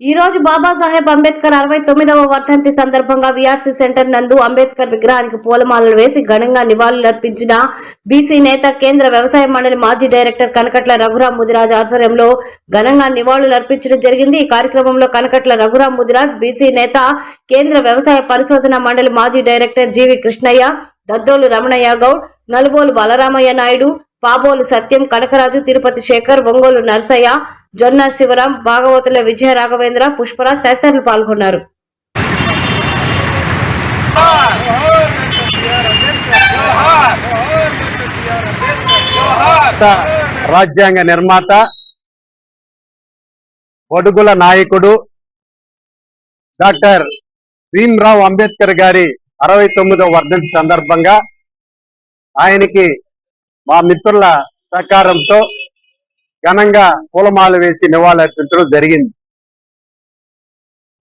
ఈ రోజు బాబాసాహెబ్ అంబేద్కర్ అరవై తొమ్మిదవ వర్ధంతి సందర్భంగా విఆర్సీ సెంటర్ నందు అంబేద్కర్ విగ్రహానికి పూలమాలలు వేసి ఘనంగా నివాళులర్పించిన బీసీ నేత కేంద్ర వ్యవసాయ మండలి మాజీ డైరెక్టర్ కనకట్ల రఘురాం ముదిరాజ్ ఆధ్వర్యంలో ఘనంగా నివాళులర్పించడం జరిగింది. ఈ కార్యక్రమంలో కనకట్ల రఘురాం ముదిరాజ్ బీసీ నేత కేంద్ర వ్యవసాయ పరిశోధన మండలి మాజీ director G V Krishnaiah Daddolu Ramanaiah Goud Nalubolu Balaramaiah Naidu Pabolu Satyam Kanakaraju Tirupati Shekar Ongole Narsaiah Jonna Shivaram Bhagavatula విజయ రాఘవేంద్ర పుష్పరాజ్ తదితరులు పాల్గొన్నారు. రాజ్యాంగ నిర్మాత ఒడుగుల నాయకుడు డాక్టర్ భీమ్రావ్ అంబేద్కర్ గారి అరవై తొమ్మిదవ వర్ధంతి సందర్భంగా ఆయనకి మా మిత్రుల సహకారంతో ఘనంగా పూలమాల వేసి నివాళులర్పించడం జరిగింది.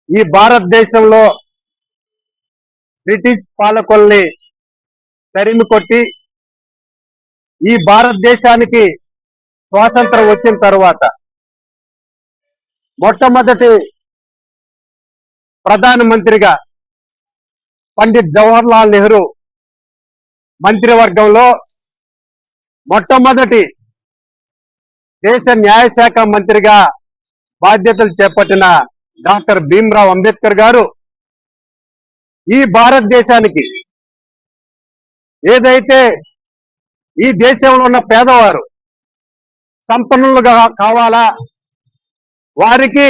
ఈ భారతదేశంలో బ్రిటిష్ పాలకుల్ని తరిమి కొట్టి ఈ భారతదేశానికి స్వాతంత్రం వచ్చిన తర్వాత మొట్టమొదటి ప్రధానమంత్రిగా పండిత్ జవహర్లాల్ నెహ్రూ మంత్రివర్గంలో మొట్టమొదటి దేశ న్యాయశాఖ మంత్రిగా బాధ్యతలు చేపట్టిన డాక్టర్ భీమ్రావ్ అంబేద్కర్ గారు ఈ భారతదేశానికి ఏదైతే ఈ దేశంలో ఉన్న పేదవారు సంపన్నులుగా కావాలా వారికి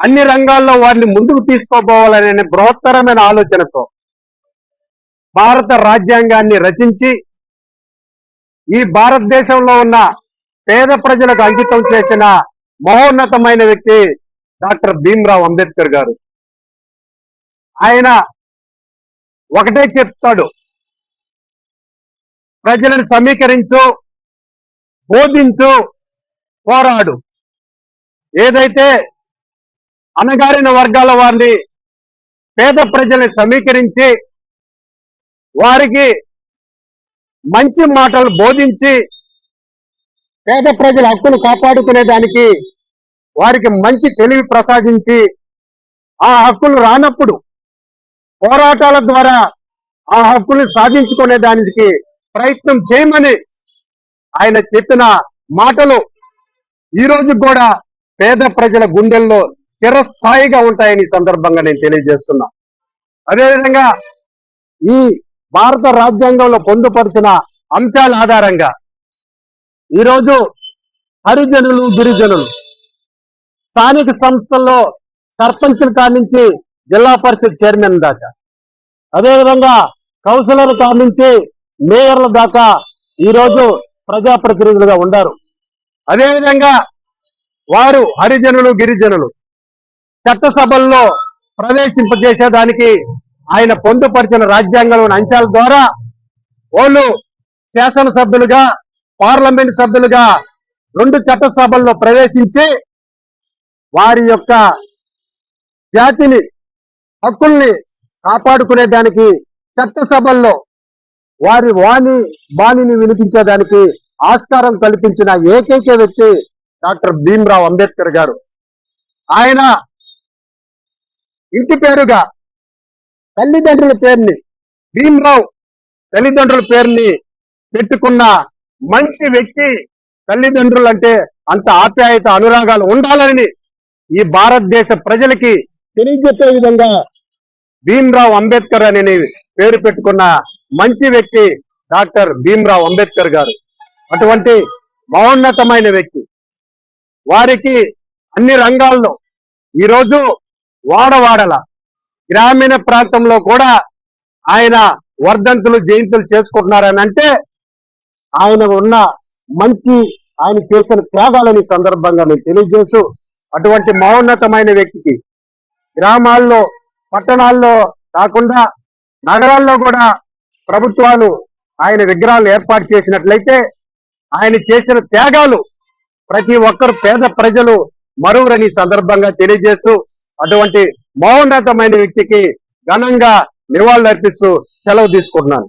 అన్ని రంగాల్లో వారిని ముందుకు తీసుకోపోవాలనే బృహత్తరమైన ఆలోచనతో భారత రాజ్యాంగాన్ని రచించి ఈ భారతదేశంలో ఉన్న పేద ప్రజలకు అంకితం చేసిన మహోన్నతమైన వ్యక్తి డాక్టర్ భీమ్రావ్ అంబేద్కర్ గారు. ఆయన ఒకటే చెప్తాడు ప్రజలను సమీకరించు బోధించు పోరాడు. ఏదైతే అణగారిన వర్గాల వారిని పేద ప్రజల్ని సమీకరించి వారికి మంచి మాటలు బోధించి పేద ప్రజల హక్కును కాపాడుకునే దానికి వారికి మంచి తెలివి ప్రసాదించి ఆ హక్కులు రానప్పుడు పోరాటాల ద్వారా ఆ హక్కులు సాధించుకునే దానికి ప్రయత్నం చేయమని ఆయన చెప్పిన మాటలు ఈ రోజు కూడా పేద ప్రజల గుండెల్లో చిరస్థాయిగా ఉంటాయని సందర్భంగా నేను తెలియజేస్తున్నా. అదేవిధంగా ఈ భారత రాజ్యాంగంలో పొందుపరిచిన అంశాల ఆధారంగా ఈరోజు హరిజనులు గిరిజనులు స్థానిక సంస్థల్లో సర్పంచుల కాడి నుంచి జిల్లా పరిషత్ చైర్మన్ దాకా. అదేవిధంగా కౌన్సిలర్ కాడి నుంచి మేయర్ల దాకా ఈరోజు ప్రజాప్రతినిధులుగా ఉండారు. అదేవిధంగా వారు హరిజనులు గిరిజనులు చట్టసభల్లో ప్రవేశింపజేసేదానికి ఆయన పొందుపరిచిన రాజ్యాంగంలోని అంశాల ద్వారా వాళ్ళు శాసనసభ్యులుగా పార్లమెంట్ సభ్యులుగా రెండు చట్టసభల్లో ప్రవేశించి వారి యొక్క జాతిని హక్కుల్ని కాపాడుకునే దానికి చట్టసభల్లో వారి వాణి బాణిని వినిపించేదానికి ఆస్కారం కల్పించిన ఏకైక వ్యక్తి డాక్టర్ భీమ్రావ్ అంబేద్కర్ గారు. ఆయన ఇంటి పేరుగా తల్లిదండ్రుల పేరుని భీమరావు తల్లిదండ్రుల పేరుని పెట్టుకున్న మంచి వ్యక్తి తల్లిదండ్రులు అంటే అంత ఆప్యాయత అనురాగాలు ఉండాలని ఈ భారతదేశ ప్రజలకి తెలియజెప్పే విధంగా భీమ్రావ్ అంబేద్కర్ అని పేరు పెట్టుకున్న మంచి వ్యక్తి డాక్టర్ భీమ్రావ్ అంబేద్కర్ గారు. అటువంటి మహోన్నతమైన వ్యక్తి. వారికి అన్ని రంగాల్లో ఈరోజు వాడవాడల గ్రామీణ ప్రాంతంలో కూడా ఆయన వర్ధంతులు జయంతులు చేసుకుంటున్నారని అంటే ఆయన ఉన్న మంచి ఆయన చేసిన త్యాగాలని సందర్భంగా నేను తెలియజేస్తూ అటువంటి మహోన్నతమైన వ్యక్తికి గ్రామాల్లో పట్టణాల్లో కాకుండా నగరాల్లో కూడా ప్రభుత్వాలు ఆయన విగ్రహాలు ఏర్పాటు చేసినట్లయితే ఆయన చేసిన త్యాగాలు ప్రతి ఒక్కరు పేద ప్రజలు మరువురని సందర్భంగా తెలియజేస్తూ అటువంటి మహోన్నతమైన వ్యక్తికి ఘనంగా నివాళులర్పిస్తూ సెలవు తీసుకుంటున్నాను.